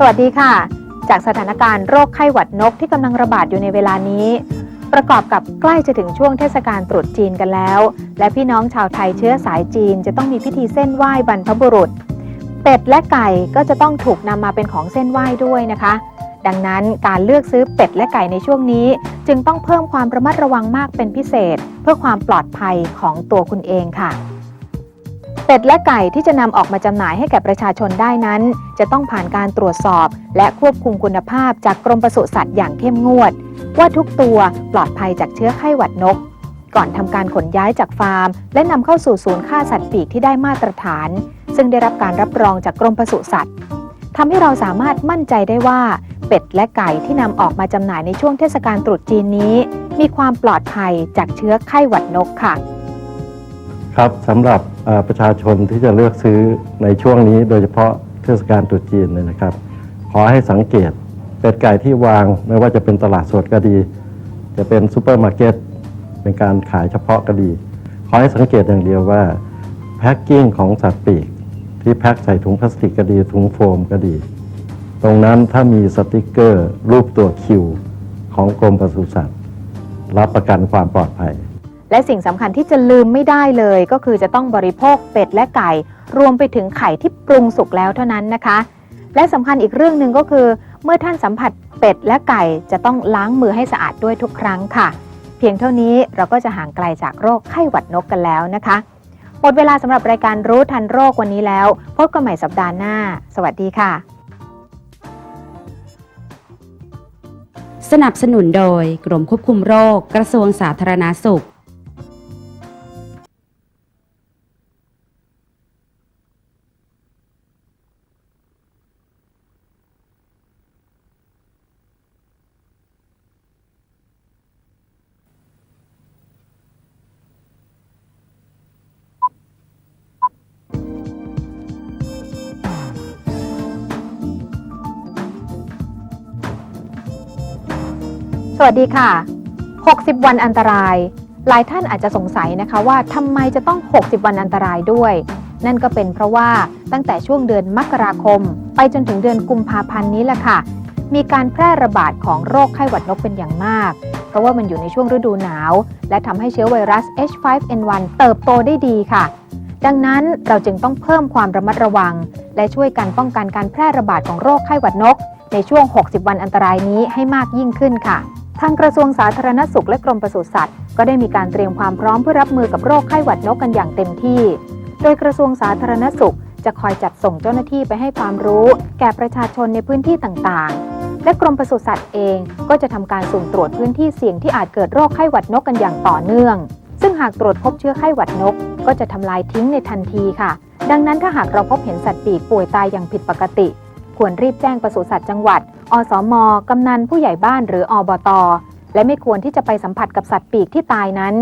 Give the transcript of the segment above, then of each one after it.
สวัสดีค่ะ จากสถานการณ์โรคไข้หวัดนกที่กำลังระบาดอยู่ในเวลานี้ ประกอบกับใกล้จะถึงช่วงเทศกาลตรุษจีนกันแล้ว และพี่น้องชาวไทยเชื้อสายจีนจะต้องมีพิธีเส้นไหว้บรรพบุรุษ เป็ดและไก่ก็จะต้องถูกนำมาเป็นของเส้นไหว้ด้วยนะคะ ดังนั้นการเลือกซื้อเป็ดและไก่ในช่วงนี้ จึงต้องเพิ่มความระมัดระวังมากเป็นพิเศษ เพื่อความปลอดภัยของตัวคุณเองค่ะ เป็ดและไก่ที่จะนำออกมาจำหน่ายให้แก่ประชาชนได้นั้น จะต้องผ่านการตรวจสอบ และควบคุมคุณภาพจากกรมปศุสัตว์อย่างเข้มงวด ว่าทุกตัวปลอดภัยจากเชื้อไข้หวัดนก ก่อนทำการขนย้ายจากฟาร์ม และนำเข้าสู่ศูนย์ฆ่าสัตว์ปีกที่ได้มาตรฐาน ซึ่งได้รับการรับรองจากกรมปศุสัตว์ทำให้เราสามารถมั่นใจได้ว่า เป็ดและไก่ที่นำออกมาจำหน่ายในช่วงเทศกาลตรุษจีนนี้ มีความปลอดภัยจากเชื้อไข้หวัดนกค่ะ ครับสำหรับประชาชนที่จะเลือกซื้อในช่วงนี้ โดยเฉพาะเทศกาลตรุษจีนเนี่ยนะครับ ขอให้สังเกตเป็ดไก่ที่วางไม่ว่าจะเป็นตลาดสดก็ดี จะเป็นซูเปอร์มาร์เก็ตเป็นการขายเฉพาะก็ดี ขอให้สังเกตอย่างเดียวว่าแพ็กกิ้งของสัตว์ปีก ที่แพ็คใส่ถุงพลาสติกก็ดีถุงโฟมก็ดี ตรงนั้นถ้ามีสติกเกอร์ รูปตัวคิวของกรมปศุสัตว์ รับประกันความปลอดภัย และสิ่งสำคัญที่จะลืมไม่ได้เลย ก็คือจะต้องบริโภคเป็ดและไก่ รวมไปถึงไข่ที่ปรุงสุกแล้วเท่านั้นนะคะ และสำคัญอีกเรื่องหนึ่งก็คือ เมื่อท่านสัมผัสเป็ดและไก่จะต้องล้างมือให้สะอาดด้วยทุกครั้งค่ะ เพียงเท่านี้เราก็จะห่างไกลจากโรคไข้หวัดนกกันแล้วนะคะ หมดเวลาสำหรับรายการรู้ทันโรควันนี้แล้ว พบกันใหม่สัปดาห์หน้า สวัสดีค่ะ สนับสนุนโดยกรมควบคุมโรคกระทรวงสาธารณาสุข สวัสดีค่ะ 60 วันอันตราย หลายท่านอาจจะสงสัยนะคะว่าทำไมจะต้อง 60 วันอันตรายด้วย นั่นก็เป็นเพราะว่าตั้งแต่ช่วงเดือนมกราคม ไปจนถึงเดือนกุมภาพันธ์นี้แหละค่ะ มีการแพร่ระบาดของโรคไข้หวัดนกเป็นอย่างมาก เพราะว่ามันอยู่ในช่วงฤดูหนาว และทำให้เชื้อไวรัส H5N1 เติบโตได้ดีค่ะ ดังนั้นเราจึงต้องเพิ่มความระมัดระวัง และช่วยกันป้องกันการแพร่ระบาดของโรคไข้หวัดนก ในช่วง 60 วันอันตรายนี้ให้มากยิ่งขึ้นค่ะ ทางกระทรวงสาธารณสุขและกรมปศุสัตว์ ก็ได้มีการเตรียมความพร้อมเพื่อรับมือกับโรคไข้หวัดนกกันอย่างเต็มที่ โดยกระทรวงสาธารณสุข จะคอยจัดส่งเจ้าหน้าที่ไปให้ความรู้ แก่ประชาชนในพื้นที่ต่างๆ และกรมปศุสัตว์เองก็จะทำการสุ่มตรวจพื้นที่เสี่ยงที่อาจเกิดโรคไข้หวัดนกกันอย่างต่อเนื่อง ซึ่งหากตรวจพบเชื้อไข้หวัดนก ก็จะทำลายทิ้งในทันทีค่ะ ดังนั้นถ้าหากเราพบเห็นสัตว์ปีกป่วยตายอย่างผิดปกติ ควรรีบแจ้งปศุสัตว์จังหวัด อสมกำนันผู้ใหญ่บ้านหรืออบต และไม่ควรที่จะไปสัมผัสกับสัตว์ปีกที่ตายนั้น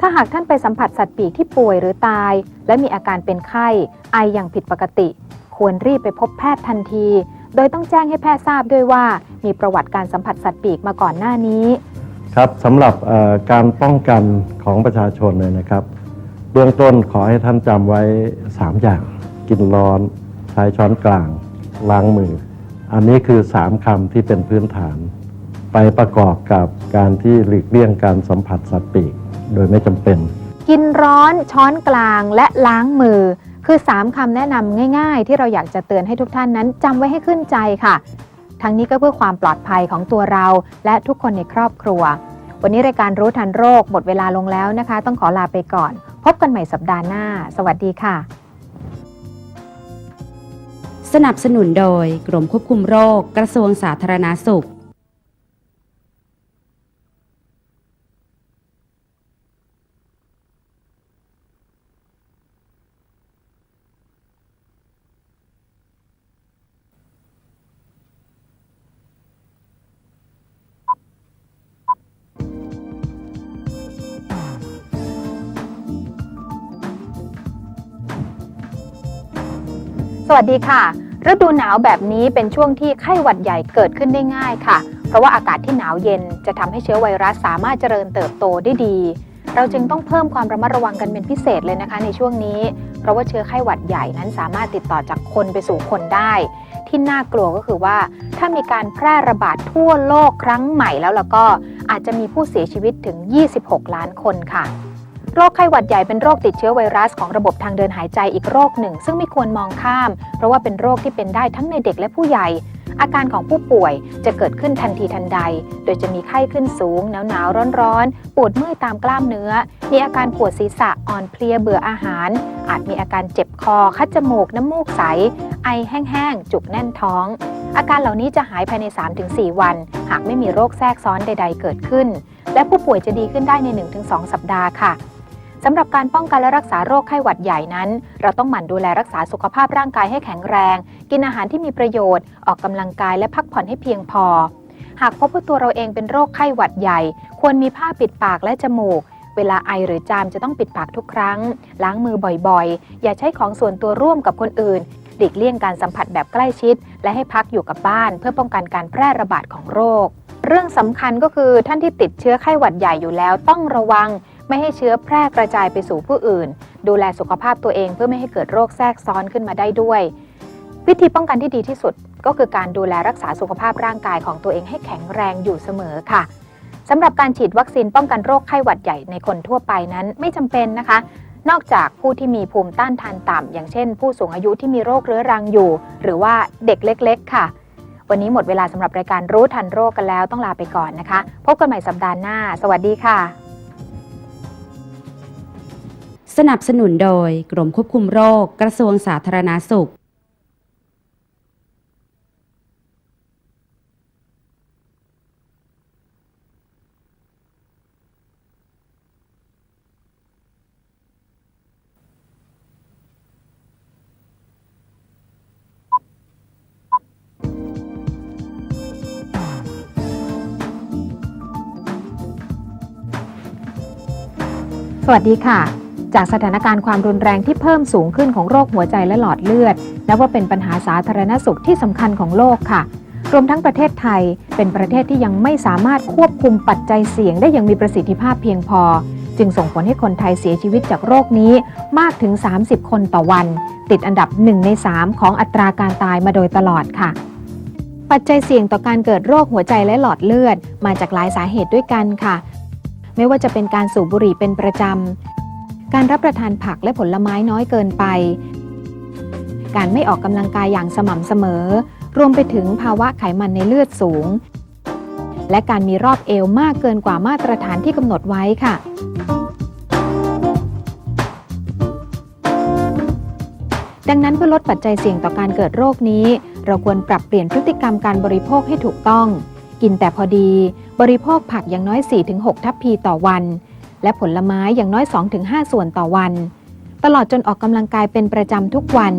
ถ้าหากท่านไปสัมผัสสัตว์ปีกที่ป่วยหรือตาย และมีอาการเป็นไข้ไออย่างผิดปกติ ควรรีบไปพบแพทย์ทันที โดยต้องแจ้งให้แพทย์ทราบด้วยว่า มีประวัติการสัมผัสสัตว์ปีกมาก่อนหน้านี้ ครับสำหรับเอ่อการป้องกันของประชาชนเนี่ยนะครับ เบื้องต้นขอให้ท่านจำไว้ 3 อย่าง กินร้อน ใช้ช้อนกลาง ล้างมือ อันนี้คือ3คำที่เป็นพื้นฐาน ไปประกอบกับการที่หลีกเลี่ยงการสัมผัสสัตว์ปีกโดยไม่จำเป็น กินร้อนช้อนกลางและล้างมือ คือ 3คำแนะนำง่าย ๆ ที่เราอยากจะเตือนให้ทุกท่านนั้นจำไว้ให้ขึ้นใจค่ะ ทั้งนี้ก็เพื่อความปลอดภัยของตัวเรา และทุกคนในครอบครัว วันนี้รายการรู้ทันโรคหมดเวลาลงแล้วนะคะ ต้องขอลาไปก่อน พบกันใหม่สัปดาห์หน้า สวัสดีค่ะ สนับสนุนโดยกรมควบคุมโรคกระทรวงสาธารณาสุข วัสดีค่ะ ฤดูหนาวแบบนี้เป็นช่วงที่ไข้หวัดใหญ่เกิดขึ้นได้ง่ายค่ะ เพราะว่าอากาศที่หนาวเย็นจะทำให้เชื้อไวรัสสามารถเจริญเติบโตได้ดี เราจึงต้องเพิ่มความระมัดระวังกันเป็นพิเศษเลยนะคะในช่วงนี้ เพราะว่าเชื้อไข้หวัดใหญ่นั้นสามารถติดต่อจากคนไปสู่คนได้ ที่น่ากลัวก็คือว่า ถ้ามีการแพร่ระบาดทั่วโลกครั้งใหม่แล้วแล้วก็อาจจะมีผู้เสียชีวิตถึง 26 ล้านคนค่ะ โรคไข้หวัดใหญ่เป็นโรคติดเชื้อไวรัสของระบบทางเดินหายใจอีกโรคหนึ่ง ซึ่งไม่ควรมองข้าม เพราะว่าเป็นโรคที่เป็นได้ทั้งในเด็กและผู้ใหญ่ อาการของผู้ป่วยจะเกิดขึ้นทันทีทันใด โดยจะมีไข้ขึ้นสูง หนาวหนาวร้อนร้อนๆปวดเมื่อยตามกล้ามเนื้อ มีอาการปวดศีรษะอ่อนเพลียเบื่ออาหาร อาจมีอาการเจ็บคอ คัดจมูก น้ำมูกใส ไอแห้งๆจุกแน่นท้อง อาการเหล่านี้จะหายภายใน 3-4 วัน หากไม่มีโรคแทรกซ้อนใด ๆ เกิดขึ้น และผู้ป่วยจะดีขึ้นได้ใน 1-2 สัปดาห์ค่ะ สำหรับการป้องกันและรักษาโรคไข้หวัดใหญ่นั้น เราต้องหมั่นดูแลรักษาสุขภาพร่างกายให้แข็งแรง กินอาหารที่มีประโยชน์ ออกกำลังกายและพักผ่อนให้เพียงพอ หากพบว่าตัวเราเองเป็นโรคไข้หวัดใหญ่ ควรมีผ้าปิดปากและจมูก เวลาไอหรือจามจะต้องปิดปากทุกครั้ง ล้างมือบ่อยๆ อย่าใช้ของส่วนตัวร่วมกับคนอื่นหลีกเลี่ยงการสัมผัสแบบใกล้ชิด และให้พักอยู่กับบ้าน เพื่อป้องกันการแพร่ระบาดของโรค เรื่องสำคัญก็คือท่านที่ติดเชื้อไข้หวัดใหญ่อยู่แล้วต้องระวัง ไม่ให้เชื้อแพร่กระจายไปสู่ผู้อื่น ดูแลสุขภาพตัวเองเพื่อไม่ให้เกิดโรคแทรกซ้อนขึ้นมาได้ด้วย วิธีป้องกันที่ดีที่สุดก็คือการดูแลรักษาสุขภาพร่างกายของตัวเองให้แข็งแรงอยู่เสมอค่ะสำหรับการฉีดวัคซีนป้องกันโรคไข้หวัดใหญ่ในคนทั่วไปนั้นไม่จำเป็นนะคะ นอกจากผู้ที่มีภูมิต้านทานต่ำ อย่างเช่น ผู้สูงอายุที่มีโรคเรื้อรังอยู่ หรือว่าเด็กเล็ก ๆ ค่ะ วันนี้หมดเวลาสำหรับรายการรู้ทันโรคกันแล้วต้องลาไปก่อนนะคะ พบกันใหม่สัปดาห์หน้า สวัสดีค่ะ สนับสนุนโดยกรมควบคุมโรคกระทรวงสาธารณาสุข สวัสดีค่ะ จากสถานการณ์ความรุนแรงที่เพิ่มสูงขึ้นของโรคหัวใจและหลอดเลือด นับว่าเป็นปัญหาสาธารณสุขที่สำคัญของโลกค่ะ รวมทั้งประเทศไทย เป็นประเทศที่ยังไม่สามารถควบคุมปัจจัยเสี่ยงได้อย่างมีประสิทธิภาพเพียงพอ จึงส่งผลให้คนไทยเสียชีวิตจากโรคนี้มากถึง 30 คนต่อวัน ติดอันดับ 1 ใน 3 ของอัตราการตายมาโดยตลอดค่ะปัจจัยเสี่ยงต่อการเกิดโรคหัวใจและหลอดเลือด มาจากหลายสาเหตุด้วยกันค่ะ ไม่ว่าจะเป็นการสูบบุหรี่เป็นประจำ การรับประทานผักและผลไม้น้อยเกินไป การไม่ออกกำลังกายอย่างสม่ำเสมอ รวมไปถึงภาวะไขมันในเลือดสูง และการมีรอบเอวมากเกินกว่ามาตรฐานที่กำหนดไว้ค่ะดังนั้นเพื่อลดปัจจัยเสี่ยงต่อการเกิดโรคนี้ เราควรปรับเปลี่ยนพฤติกรรมการบริโภคให้ถูกต้อง กินแต่พอดี บริโภคผักอย่างน้อย 4-6 ทัพพีต่อวัน และผลไม้อย่างน้อย 2-5 ส่วนต่อวัน ตลอดจนออกกำลังกายเป็นประจำทุกวัน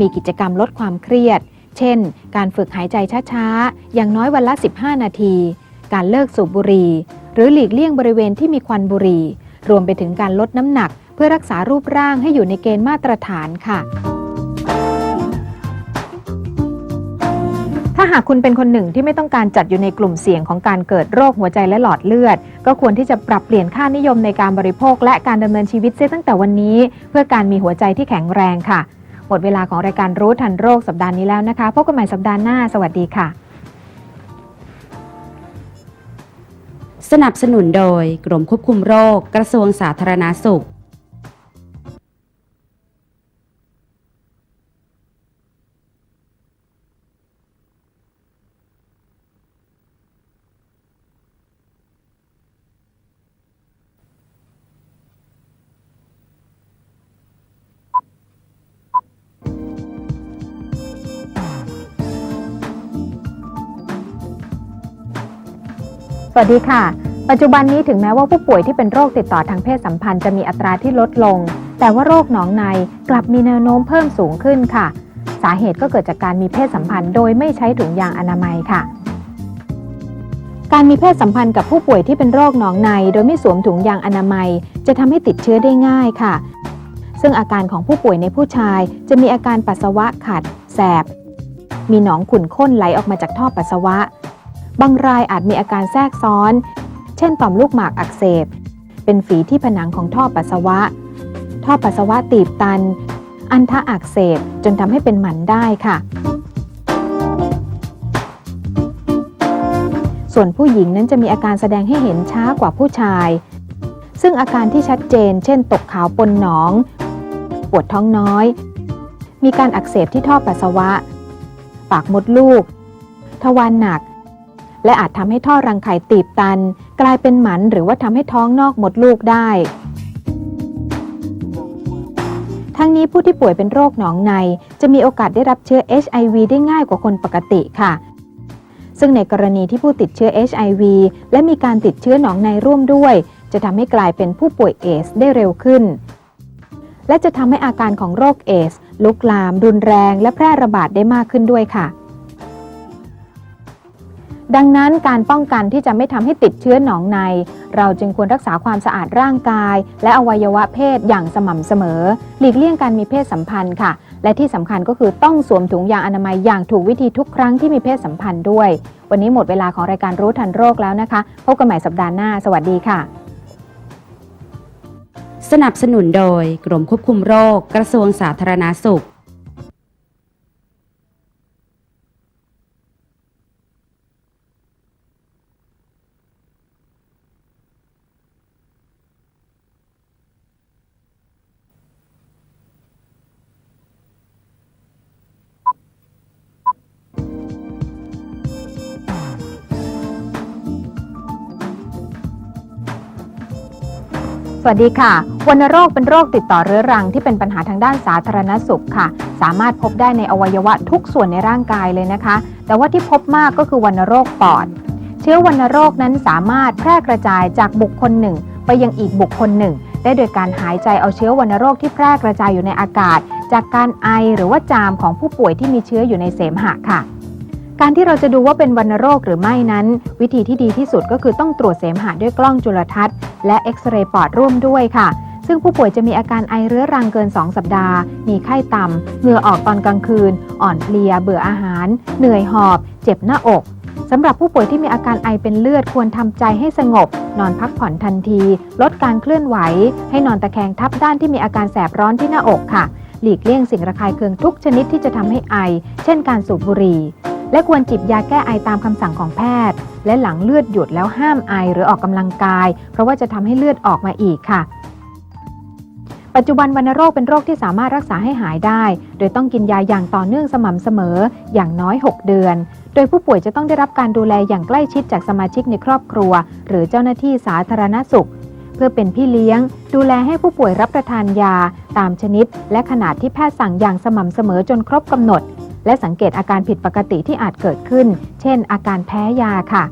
มีกิจกรรมลดความเครียด เช่น การฝึกหายใจช้าๆ อย่างน้อยวันละ 15 นาที การเลิกสูบบุหรี่ หรือหลีกเลี่ยงบริเวณที่มีควันบุหรี่ รวมไปถึงการลดน้ำหนัก เพื่อรักษารูปร่างให้อยู่ในเกณฑ์มาตรฐานค่ะ ถ้าหากคุณเป็นคนหนึ่งที่ไม่ต้องการจัดอยู่ในกลุ่มเสี่ยงของการเกิดโรคหัวใจและหลอดเลือด ก็ควรที่จะปรับเปลี่ยนค่านิยมในการบริโภค และการดำเนินชีวิตเสียตั้งแต่วันนี้ เพื่อการมีหัวใจที่แข็งแรงค่ะ หมดเวลาของรายการรู้ทันโรคสัปดาห์นี้แล้วนะคะพบกันใหม่สัปดาห์หน้า สวัสดีค่ะ สนับสนุนโดยกรมควบคุมโรคกระทรวงสาธารณาสุข สวัสดีค่ะ ปัจจุบันนี้ถึงแม้ว่าผู้ป่วยที่เป็นโรคติดต่อทางเพศสัมพันธ์จะมีอัตราที่ลดลง แต่ว่าโรคหนองในกลับมีแนวโน้มเพิ่มสูงขึ้นค่ะ สาเหตุก็เกิดจากการมีเพศสัมพันธ์โดยไม่ใช้ถุงยางอนามัยค่ะ การมีเพศสัมพันธ์กับผู้ป่วยที่เป็นโรคหนองใน โดยไม่สวมถุงยางอนามัย จะทำให้ติดเชื้อได้ง่ายค่ะ ซึ่งอาการของผู้ป่วยในผู้ชาย จะมีอาการปัสสาวะขัด แสบ มีหนองขุ่นข้นไหลออกมาจากท่อปัสสาวะ บางรายอาจมีอาการแทรกซ้อน เช่นต่อมลูกหมากอักเสบ เป็นฝีที่ผนังของท่อปัสสาวะ ท่อปัสสาวะตีบตัน อันทะอักเสบจนทำให้เป็นหมันได้ค่ะ ส่วนผู้หญิงนั้นจะมีอาการแสดงให้เห็นช้ากว่าผู้ชาย ซึ่งอาการที่ชัดเจน เช่น ตกขาวปนหนอง ปวดท้องน้อย มีการอักเสบที่ท่อปัสสาวะ ปากมดลูก ทวารหนัก และอาจทำให้ท่อรังไข่ตีบตัน กลายเป็นหมันหรือว่าทำให้ท้องนอกหมดลูกได้ ทั้งนี้ผู้ที่ป่วยเป็นโรคหนองใน จะมีโอกาสได้รับเชื้อ HIV ได้ง่ายกว่าคนปกติค่ะ ซึ่งในกรณีที่ผู้ติดเชื้อ HIV และมีการติดเชื้อหนองในร่วมด้วย จะทำให้กลายเป็นผู้ป่วยเอสได้เร็วขึ้น และจะทำให้อาการของโรคเอสลุกลาม รุนแรง และแพร่ระบาดได้มากขึ้นด้วยค่ะ ดังนั้นการป้องกันที่จะไม่ทำให้ติดเชื้อหนองใน เราจึงควรรักษาความสะอาดร่างกาย และอวัยวะเพศอย่างสม่ำเสมอ หลีกเลี่ยงการมีเพศสัมพันธ์ค่ะ และที่สำคัญก็คือต้องสวมถุงยางอนามัยอย่างถูกวิธีทุกครั้งที่มีเพศสัมพันธ์ด้วย วันนี้หมดเวลาของรายการรู้ทันโรคแล้วนะคะพบกันใหม่สัปดาห์หน้า สวัสดีค่ะ สนับสนุนโดยกรมควบคุมโรค กระทรวงสาธารณาสุข สวัสดีค่ะวัณโรคเป็นโรคติดต่อเรื้อรังที่เป็นปัญหาทางด้านสาธารณสุขค่ะ สามารถพบได้ในอวัยวะทุกส่วนในร่างกายเลยนะคะ แต่ว่าที่พบมากก็คือวัณโรคปอด เชื้อวัณโรคนั้นสามารถแพร่กระจายจากบุคคลหนึ่ง ไปยังอีกบุคคลหนึ่ง ได้โดยการหายใจเอาเชื้อวัณโรคที่แพร่กระจายอยู่ในอากาศ จากการไอหรือว่าจามของผู้ป่วยที่มีเชื้ออยู่ในเสมหะค่ะการที่เราจะดูว่าเป็นวัณโรคหรือไม่นั้น วิธีที่ดีที่สุดก็คือต้องตรวจเสมหะด้วยกล้องจุลทรรศน์ และเอ็กซเรย์ปอดร่วมด้วยค่ะ ซึ่งผู้ป่วยจะมีอาการไอเรื้อรังเกิน 2 สัปดาห์ มีไข้ต่ำ เหงื่อออกตอนกลางคืน อ่อนเพลีย เบื่ออาหาร เหนื่อยหอบ เจ็บหน้าอกสำหรับผู้ป่วยที่มีอาการไอเป็นเลือดควรทำใจให้สงบ นอนพักผ่อนทันที ลดการเคลื่อนไหว ให้นอนตะแคงทับด้านที่มีอาการแสบร้อนที่หน้าอกค่ะ หลีกเลี่ยงสิ่งระคายเคืองทุกชนิดที่จะทำให้ไอ เช่นการสูบบุหรี่ และควรจิบยาแก้ไอตามคำสั่งของแพทย์ และหลังเลือดหยุดแล้วห้ามไอหรือออกกำลังกาย เพราะว่าจะทำให้เลือดออกมาอีกค่ะ ปัจจุบันวัณโรคเป็นโรคที่สามารถรักษาให้หายได้ โดยต้องกินยาอย่างต่อเนื่องสม่ำเสมออย่างน้อย 6 เดือน โดยผู้ป่วยจะต้องได้รับการดูแลอย่างใกล้ชิดจากสมาชิกในครอบครัว หรือเจ้าหน้าที่สาธารณสุข เพื่อเป็นพี่เลี้ยง ดูแลให้ผู้ป่วยรับประทานยา ตามชนิด และขนาดที่แพทย์สั่งอย่างสม่ำเสมอจนครบกำหนด และสังเกตอาการผิดปกติที่อาจเกิดขึ้น เช่น อาการแพ้ยาค่ะ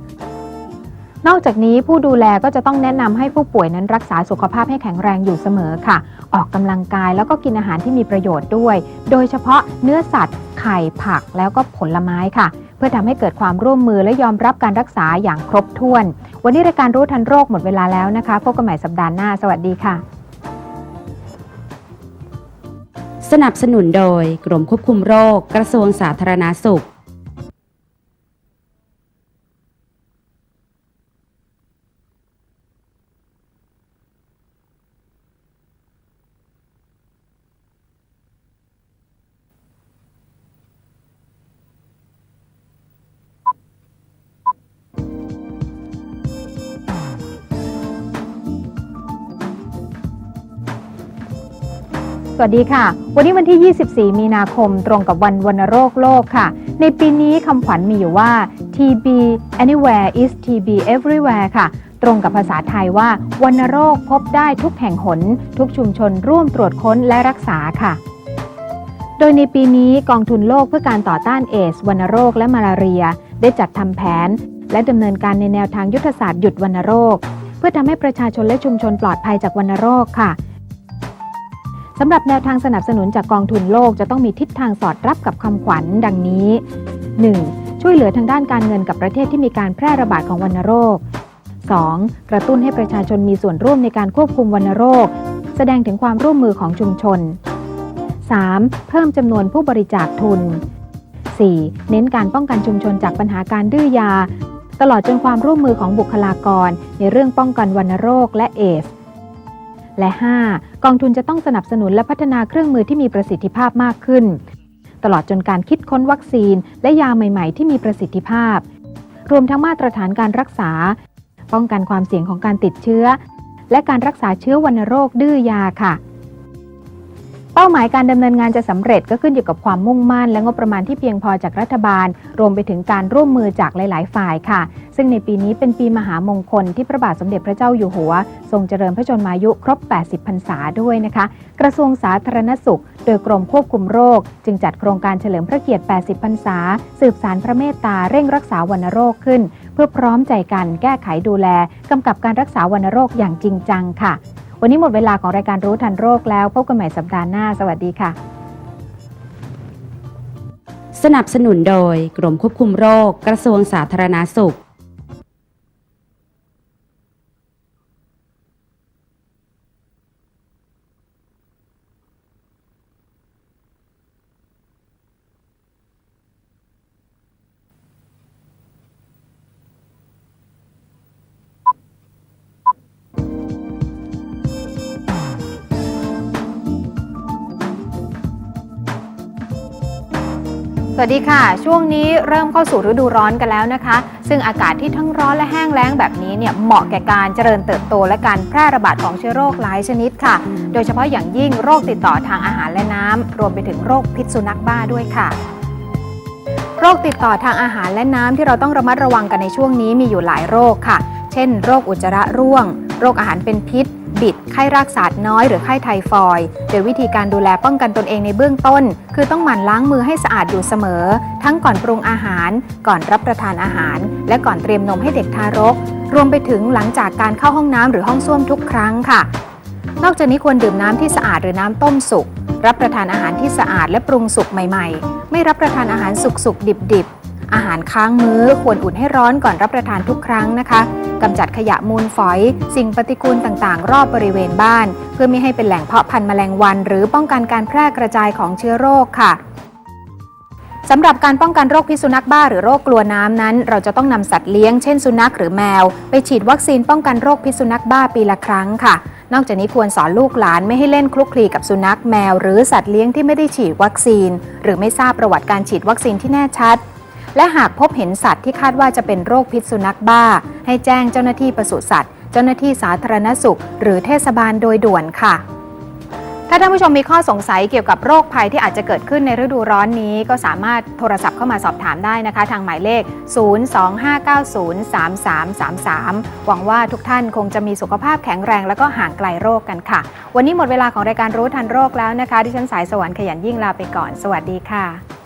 นอกจากนี้ผู้ดูแลก็จะต้องแนะนำให้ผู้ป่วยนั้นรักษาสุขภาพให้แข็งแรงอยู่เสมอค่ะ ออกกำลังกายแล้วก็กินอาหารที่มีประโยชน์ด้วย โดยเฉพาะเนื้อสัตว์ ไข่ผักแล้วก็ผลไม้ค่ะเพื่อทำให้เกิดความร่วมมือและยอมรับการรักษาอย่างครบถ้วน วันนี้รายการรู้ทันโรคหมดเวลาแล้วนะคะ พบกันใหม่สัปดาห์หน้า สวัสดีค่ะ สนับสนุนโดยกรมควบคุมโรคกระทรวงสาธารณาสุข วัสดีค่ะ วันนี้วันที่ 24 มีนาคม ตรงกับวันวัณโรคโลกค่ะ ในปีนี้คำขวัญมีอยู่ว่า TB anywhere is TB everywhere ค่ะ ตรงกับภาษาไทยว่าวัณโรคพบได้ทุกแห่งหน ทุกชุมชนร่วมตรวจค้นและรักษาค่ะโดยในปีนี้กองทุนโลกเพื่อการต่อต้านเอสวัณโรคและมาลาเรีย ได้จัดทำแผน และดำเนินการในแนวทางยุทธศาสตร์หยุดวัณโรค เพื่อทำให้ประชาชนและชุมชนปลอดภัยจากวัณโรคค่ะ สำหรับแนวทางสนับสนุนจากกองทุนโลกจะต้องมีทิศทางสอดรับกับคำขวัญดังนี้ 1. ช่วยเหลือทางด้านการเงินกับประเทศที่มีการแพร่ระบาดของวัณโรค 2. กระตุ้นให้ประชาชนมีส่วนร่วมในการควบคุมวัณโรค แสดงถึงความร่วมมือของชุมชน 3. เพิ่มจำนวนผู้บริจาคทุน 4. เน้นการป้องกันชุมชนจากปัญหาการดื้อยา ตลอดจนความร่วมมือของบุคลากร ในเรื่องป้องกันวัณโรคและเอส และ 5. กองทุนจะต้องสนับสนุนและพัฒนาเครื่องมือที่มีประสิทธิภาพมากขึ้น ตลอดจนการคิดค้นวัคซีน และยาใหม่ ๆ ที่มีประสิทธิภาพ รวมทั้งมาตรฐานการรักษา ป้องกันความเสี่ยงของการติดเชื้อ และการรักษาเชื้อวัณโรคดื้อยาค่ะ ป้าหมายการดำเนินงานจะสำเร็จก็ขึ้นอยู่กับความมุ่งมั่น และงบประมาณที่เพียงพอจากรัฐบาล รวมไปถึงการร่วมมือจากหลาย ๆ ฝ่ายค่ะ ซึ่งในปีนี้เป็นปีมหามงคลที่พระบาทสมเด็จพระเจ้าอยู่หัว ทรงเจริญพระชนมายุครบ 80 พรรษาด้วยนะคะ กระทรวงสาธารณสุข โดยกรมควบคุมโรค จึงจัดโครงการเฉลิมพระเกียรติ 80 พรรษา สืบสารพระเมตตาเร่งรักษาวัณโรคขึ้น เพื่อพร้อมใจกันแก้ไขดูแลกำกับการรักษาวัณโรคอย่างจริงจังค่ะ วันนี้หมดเวลาของรายการรู้ทันโรคแล้ว พบกันใหม่สัปดาห์หน้า สวัสดีค่ะ สนับสนุนโดยกรมควบคุมโรค กระทรวงสาธารณาสุข สวัสดีค่ะ ช่วงนี้เริ่มเข้าสู่ฤดูร้อนกันแล้วนะคะ ซึ่งอากาศที่ทั้งร้อนและแห้งแล้งแบบนี้เนี่ยเหมาะแก่การเจริญเติบโตและการแพร่ระบาดของเชื้อโรคหลายชนิดค่ะ โดยเฉพาะอย่างยิ่งโรคติดต่อทางอาหารและน้ำรวมไปถึงโรคพิษสุนัขบ้าด้วยค่ะโรคติดต่อทางอาหารและน้ำที่เราต้องระมัดระวังกันในช่วงนี้มีอยู่หลายโรคค่ะ เช่น โรคอุจจาระร่วง โรคอาหารเป็นพิษ บิด ไข้รากศาสตร์น้อยหรือไข้ไทฟอยด์โดยวิธีการดูแลป้องกันตนเองในเบื้องต้น คือต้องหมั่นล้างมือให้สะอาดอยู่เสมอ ทั้งก่อนปรุงอาหาร ก่อนรับประทานอาหาร และก่อนเตรียมนมให้เด็กทารก รวมไปถึงหลังจากการเข้าห้องน้ำหรือห้องส้วมทุกครั้งค่ะ นอกจากนี้ควรดื่มน้ำที่สะอาดหรือน้ำต้มสุกรับประทานอาหารที่สะอาดและปรุงสุกใหม่ ๆ ไม่รับประทานอาหารสุกๆดิบๆ อาหารค้างมื้อควรอุ่นให้ร้อนก่อนรับประทานทุกครั้งนะคะกำจัดขยะมูลฝอย สิ่งปฏิกูลต่างๆ รอบบริเวณบ้าน เพื่อไม่ให้เป็นแหล่งเพาะพันธุ์แมลงวัน หรือป้องกันการแพร่กระจายของเชื้อโรคค่ะสำหรับการป้องกันโรคพิษสุนัขบ้าหรือโรคกลัวน้ำนั้น เราจะต้องนำสัตว์เลี้ยงเช่นสุนัขหรือแมว ไปฉีดวัคซีนป้องกันโรคพิษสุนัขบ้าปีละครั้งค่ะ นอกจากนี้ควรสอนลูกหลานไม่ให้เล่นคลุกคลีกับสุนัขแมว หรือสัตว์เลี้ยงที่ไม่ได้ฉีดวัคซีน หรือไม่ทราบประวัติการฉีดวัคซีนที่แน่ชัด และหากพบเห็นสัตว์ที่คาดว่าจะเป็นโรคพิษสุนัขบ้า ให้แจ้งเจ้าหน้าที่ปศุสัตว์ เจ้าหน้าที่สาธารณสุข หรือเทศบาลโดยด่วนค่ะ ถ้าท่านผู้ชมมีข้อสงสัยเกี่ยวกับโรคภัยที่อาจจะเกิดขึ้นในฤดูร้อนนี้ ก็สามารถโทรศัพท์เข้ามาสอบถามได้นะคะ ทางหมายเลข 025903333 หวังว่าทุกท่านคงจะมีสุขภาพแข็งแรง แล้วก็ห่างไกลโรคกันค่ะ วันนี้หมดเวลาของรายการรู้ทันโรคแล้วนะคะ ดิฉันสายสวรรค์ขยันยิ่งลาไปก่อน สวัสดีค่ะ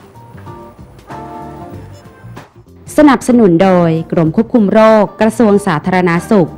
สนับสนุนโดยกรมควบคุมโรคกระทรวงสาธารณาสุข